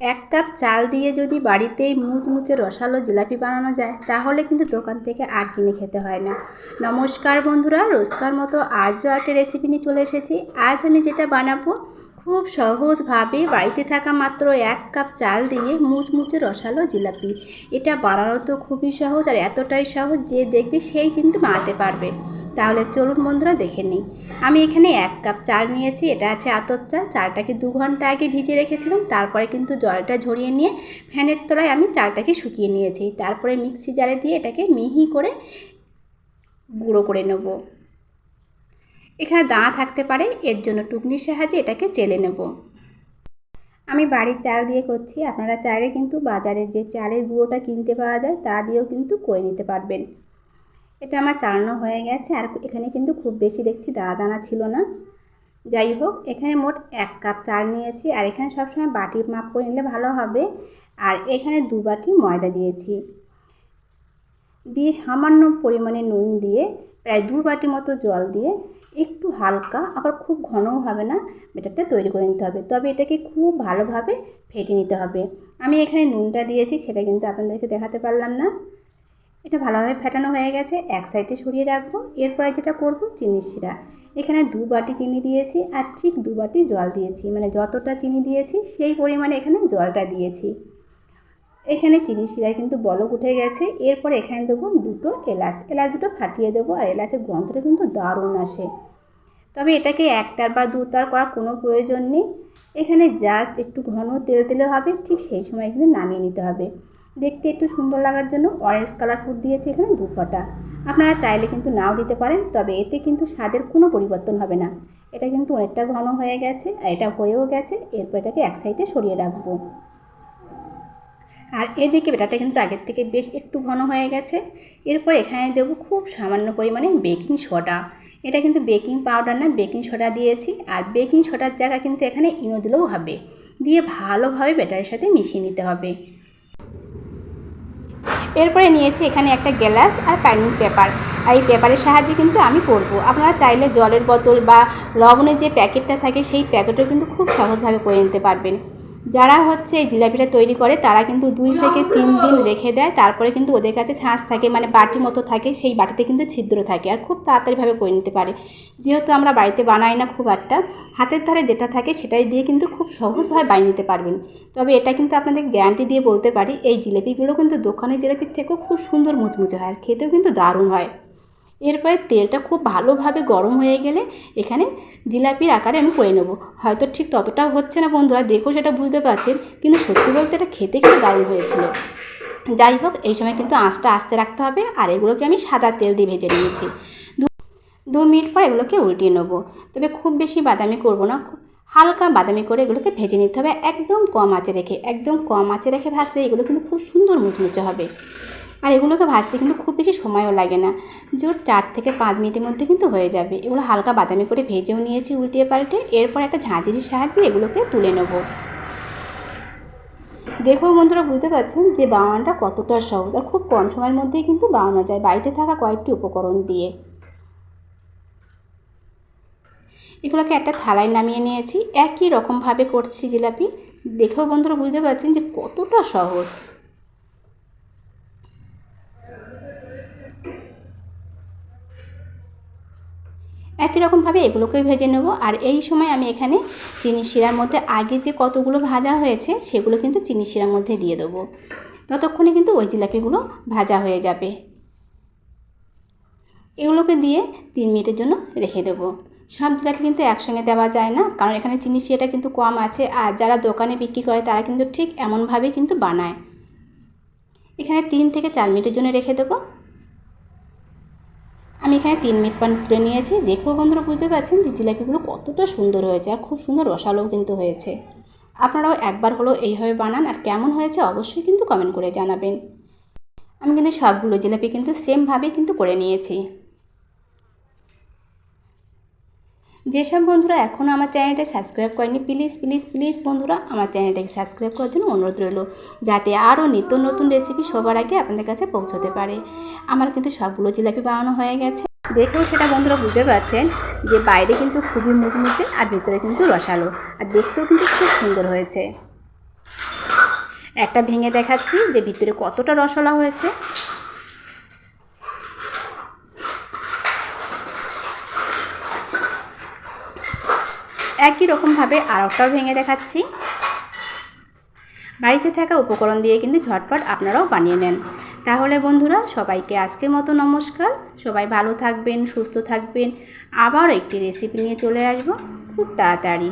এক কাপ চাল দিয়ে যদি বাড়িতেই মুচমুচে রসালো জিলাপি বানানো যায়, তাহলে কিন্তু দোকান থেকে আর কিনে খেতে হয় না। নমস্কার বন্ধুরা, রোজকার মতো আজও একটা রেসিপি নিয়ে চলে এসেছি। আজ আমি যেটা বানাবো, খুব সহজভাবে বাড়িতে থাকা মাত্র এক কাপ চাল দিয়ে মুচমুচে রসালো জিলাপি। এটা বানানো তো খুবই সহজ আর এতটাই সহজ যে দেখবে সেই কিন্তু বানাতে পারবে। তাহলে চলুন বন্ধুরা দেখে নিই। আমি এখানে এক কাপ চাল নিয়েছি, এটা আছে আতপ চাল। চালটাকে দু ঘণ্টা আগে ভিজে রেখেছিলাম, তারপরে কিন্তু জলটা ঝরিয়ে নিয়ে ফ্যানের তলায় আমি চালটাকে শুকিয়ে নিয়েছি। তারপরে মিক্সি জারে দিয়ে এটাকে মিহি করে গুঁড়ো করে নেব। এখানে দানা থাকতে পারে, এর জন্য টুকনির সাহায্যে এটাকে চেলে নেব। আমি বাড়ির চাল দিয়ে করছি, আপনারা চাইলে কিন্তু বাজারে যে চালের গুঁড়োটা কিনতে পাওয়া যায়, তা দিয়েও কিন্তু করে নিতে পারবেন। এটা আমার চালানো হয়ে গেছে। আর এখানে কিন্তু খুব বেশি দেখছি দানা দানা ছিল না। যাই হোক, এখানে মোট এক কাপ চাল নিয়েছি। আর এখানে সবসময় বাটি মাপ করে নিলে ভালো হবে। আর এখানে দু বাটি ময়দা দিয়েছি। দিয়ে সামান্য পরিমাণে নুন দিয়ে, প্রায় দু বাটি মতো জল দিয়ে একটু হালকা, আবার খুব ঘনও হবে না ব্যাটারটা তৈরি করে নিতে হবে। তবে এটাকে খুব ভালোভাবে ফেটে নিতে হবে। আমি এখানে নুনটা দিয়েছি, সেটা কিন্তু আপনাদেরকে দেখাতে পারলাম না। এটা ভালোভাবে ফেটানো হয়ে গেছে, এক সাইডে সরিয়ে রাখব। এরপরে যেটা করব চিনির শিরা। এখানে দু বাটি চিনি দিয়েছি আর ঠিক দু বাটি জল দিয়েছি। মানে যতটা চিনি দিয়েছি, সেই পরিমাণে এখানে জলটা দিয়েছি। এখানে চিনি শিরায় কিন্তু বলক উঠে গেছে। এরপর এখানে দেবো দুটো এলাচ। এলাচ দুটো ফাটিয়ে দেবো আর এলাচের গন্ধটা কিন্তু দারুণ আসে। তবে এটাকে একটার বা দুটার করার কোনো প্রয়োজন নেই। এখানে জাস্ট একটু ঘন তেল তেলে হবে, ঠিক সেই সময় কিন্তু নামিয়ে নিতে হবে। দেখতে একটু সুন্দর লাগার জন্য অরেঞ্জ কালার ফুড দিয়েছি এখানে দু ফোঁটা আপনারা চাইলে কিন্তু নাও দিতে পারেন, তবে এতে কিন্তু স্বাদের কোনো পরিবর্তন হবে না। এটা কিন্তু অনেকটা ঘন হয়ে গেছে, আর এটা হয়েও গেছে, এরপর এটাকে এক সাইডে সরিয়ে রাখব। আর এদিকে বেটাটা কিন্তু আগের থেকে বেশ একটু ঘন হয়ে গেছে। এরপর এখানে দেবো খুব সামান্য পরিমাণে বেকিং সোডা। এটা কিন্তু বেকিং পাউডার না, বেকিং সোডা দিয়েছি, আর বেকিং সোডার জায়গা কিন্তু এখানে ইনো দিলেও হবে। দিয়ে ভালোভাবে ব্যাটারের সাথে মিশিয়ে নিতে হবে। এরপরে নিয়েছি এখানে একটা গ্যালাস আর পাইনিং পেপার। আর এই পেপারের সাহায্যে কিন্তু আমি করব। আপনারা চাইলে জলের বোতল বা লবণের যে প্যাকেটটা থাকে, সেই প্যাকেটও কিন্তু খুব সহজভাবে করে নিতে পারবেন। যারা হচ্ছে এই জিলাপিটা তৈরি করে, তারা কিন্তু দুই থেকে তিন দিন রেখে দেয়। তারপরে কিন্তু ওদের কাছে ছাঁচ থাকে মানে বাটি মতো থাকে, সেই বাটিতে কিন্তু ছিদ্র থাকে আর খুব তাড়াতাড়িভাবে করে নিতে পারে। যেহেতু আমরা বাড়িতে বানাই না খুব একটা, হাতের ধারে যেটা থাকে সেটাই দিয়ে কিন্তু খুব সহজভাবে বানিয়ে নিতে পারবেন। তবে এটা কিন্তু আপনাদের গ্যারান্টি দিয়ে বলতে পারি, এই জিলাপিগুলো কিন্তু দোকানের জিলাপির থেকেও খুব সুন্দর মুচমুচে হয় আর খেতেও কিন্তু দারুণ হয়। এরপরে তেলটা খুব ভালোভাবে গরম হয়ে গেলে এখানে জিলাপির আকারে আমি করে নেব। হয়তো ঠিক ততটাও হচ্ছে না বন্ধুরা দেখো সেটা বুঝতে পারছেন, কিন্তু সত্যি বলতে এটা খেতে কিন্তু দারুণ হয়েছিল। যাই হোক, এই সময় কিন্তু আঁচটা আস্তে রাখতে হবে আর এগুলোকে আমি সাদা তেল দিয়ে ভেজে নিয়েছি। দু মিনিট পর এগুলোকে উল্টিয়ে নেব। তবে খুব বেশি বাদামি করব না হালকা বাদামি করে এগুলোকে ভেজে নিতে হবে। একদম কম আঁচে রেখে, একদম কম আঁচে রেখে ভাজলে এগুলো কিন্তু খুব সুন্দর মুচমুচে হবে। আর এগুলোকে ভাজতে কিন্তু খুব বেশি সময়ও লাগে না। জোর চার থেকে পাঁচ মিনিটের মধ্যে কিন্তু হয়ে যাবে। এগুলো হালকা বাদামি করে ভেজেও নিয়েছি উল্টিয়ে পাল্টে। এরপর একটা ঝাঁঝরির সাহায্যে এগুলোকে তুলে নেব। দেখো বন্ধুরা, বুঝতে পারছেন যে বানানোটা কতটা সহজ আর খুব কম সময়ের মধ্যেই কিন্তু বানানো যায় বাড়িতে থাকা কয়েকটি উপকরণ দিয়ে। এগুলোকে একটা থালায় নামিয়ে নিয়েছি। একই রকমভাবে করছি জিলাপি। দেখেও বন্ধুরা, বুঝতে পারছেন যে কতটা সহজ। একই রকমভাবে এগুলোকেই ভেজে নেব। আর এই সময় আমি এখানে চিনি শিরার মধ্যে আগে যে কতগুলো ভাজা হয়েছে, সেগুলো কিন্তু চিনি শিরার মধ্যে দিয়ে দেবো। ততক্ষণে কিন্তু ওই জিলাপিগুলো ভাজা হয়ে যাবে। এগুলোকে দিয়ে তিন মিনিটের জন্য রেখে দেবো। সব জিলাপি কিন্তু একসঙ্গে দেওয়া যায় না, কারণ এখানে চিনি শিরাটা কিন্তু কম আছে, আর যারা দোকানে বিক্রি করে তারা কিন্তু ঠিক এমনভাবেই কিন্তু বানায়। এখানে তিন থেকে চার মিনিটের জন্য রেখে দেবো। আমি এখানে তিন মিনিট পান তুলে নিয়েছি। দেখব বন্ধুরা বুঝতে পারছেন যে জিলাপিগুলো কতটা সুন্দর হয়েছে আর খুব সুন্দর রসালোও কিন্তু হয়েছে। আপনারাও একবার হলো এইভাবে বানান আর কেমন হয়েছে অবশ্যই কিন্তু কমেন্ট করে জানাবেন। আমি কিন্তু সবগুলো জিলাপি কিন্তু সেমভাবে কিন্তু করে নিয়েছি। যেসব বন্ধুরা এখনও আমার চ্যানেলটা সাবস্ক্রাইব করেনি প্লিজ প্লিজ প্লিজ বন্ধুরা আমার চ্যানেলটাকে সাবস্ক্রাইব করার জন্য অনুরোধ রইল, যাতে আরও নিত্য নতুন রেসিপি সবার আগে আপনাদের কাছে পৌঁছতে পারে। আমার কিন্তু সবগুলো জিলাপি বানানো হয়ে গেছে। দেখেও সেটা বন্ধুরা বুঝতে পারছেন যে বাইরে কিন্তু খুবই মুচমুচে আর ভিতরে কিন্তু রসালো, আর দেখতেও কিন্তু খুব সুন্দর হয়েছে। একটা ভেঙে দেখাচ্ছি যে ভিতরে কতটা রসলা হয়েছে। একই রকমভাবে আরকটাও ভেঙে দেখাচ্ছি। বাড়িতে থাকা উপকরণ দিয়ে কিন্তু ঝটপট আপনারাও বানিয়ে নেন। তাহলে বন্ধুরা, সবাইকে আজকের মতো নমস্কার। সবাই ভালো থাকবেন, সুস্থ থাকবেন। আবার একটি রেসিপি নিয়ে চলে আসব। খুব তাড়াতাড়ি।